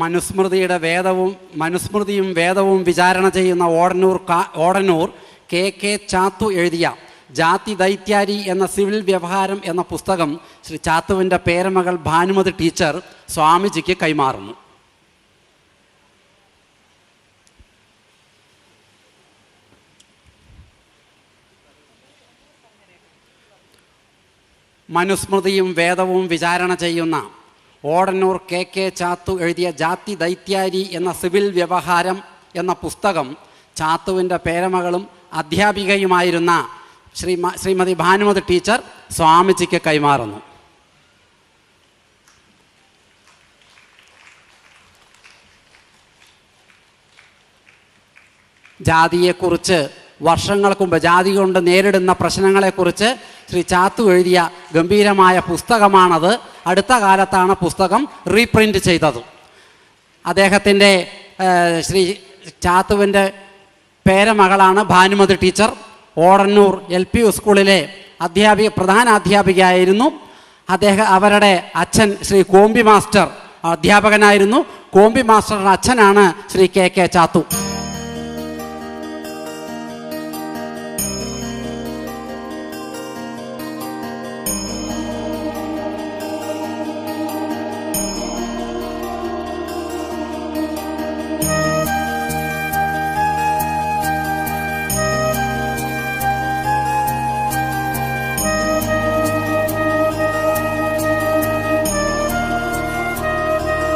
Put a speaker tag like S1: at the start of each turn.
S1: മനുസ്മൃതിയുടെ വേദവും മനുസ്മൃതിയും വേദവും വിചാരണ ചെയ്യുന്ന ഓടനൂർ ഓടനൂർ കെ കെ ചാത്തു എഴുതിയ ജാതി ദൈത്യാരി എന്ന സിവിൽ വ്യവഹാരം എന്ന പുസ്തകം ശ്രീ ചാത്തുവിന്റെ പേരമകൾ ഭാനുമതി ടീച്ചർ സ്വാമിജിക്ക് കൈമാറുന്നു. മനുസ്മൃതിയും വേദവും വിചാരണ ചെയ്യുന്ന ഓടന്നൂർ കെ കെ ചാത്തു എഴുതിയ ജാതി ദൈത്യാരി എന്ന സിവിൽ വ്യവഹാരം എന്ന പുസ്തകം ചാത്തുവിന്റെ പേരമകളും അധ്യാപികയുമായിരുന്ന ശ്രീ ശ്രീമതി ഭാനുമതി ടീച്ചർ സ്വാമിജിക്ക് കൈമാറുന്നു. ജാതിയെക്കുറിച്ച് വർഷങ്ങൾക്ക് മുമ്പ് ജാതി കൊണ്ട് നേരിടുന്ന പ്രശ്നങ്ങളെക്കുറിച്ച് ശ്രീ ചാത്തു എഴുതിയ ഗംഭീരമായ പുസ്തകമാണത്. അടുത്ത കാലത്താണ് പുസ്തകം റീപ്രിന്റ് ചെയ്തത്. അദ്ദേഹത്തിന്റെ ശ്രീ ചാത്തുവിന്റെ പേരമകളാണ് Bhanumathi teacher. Odannur L P സ്കൂളിലെ അധ്യാപിക പ്രധാന അധ്യാപികയായിരുന്നു. അദ്ദേഹം അവരുടെ അച്ഛൻ ശ്രീ കോമ്പി മാസ്റ്റർ അധ്യാപകനായിരുന്നു. കോമ്പി മാസ്റ്ററുടെ അച്ഛനാണ് ശ്രീ കെ കെ ചാത്തു.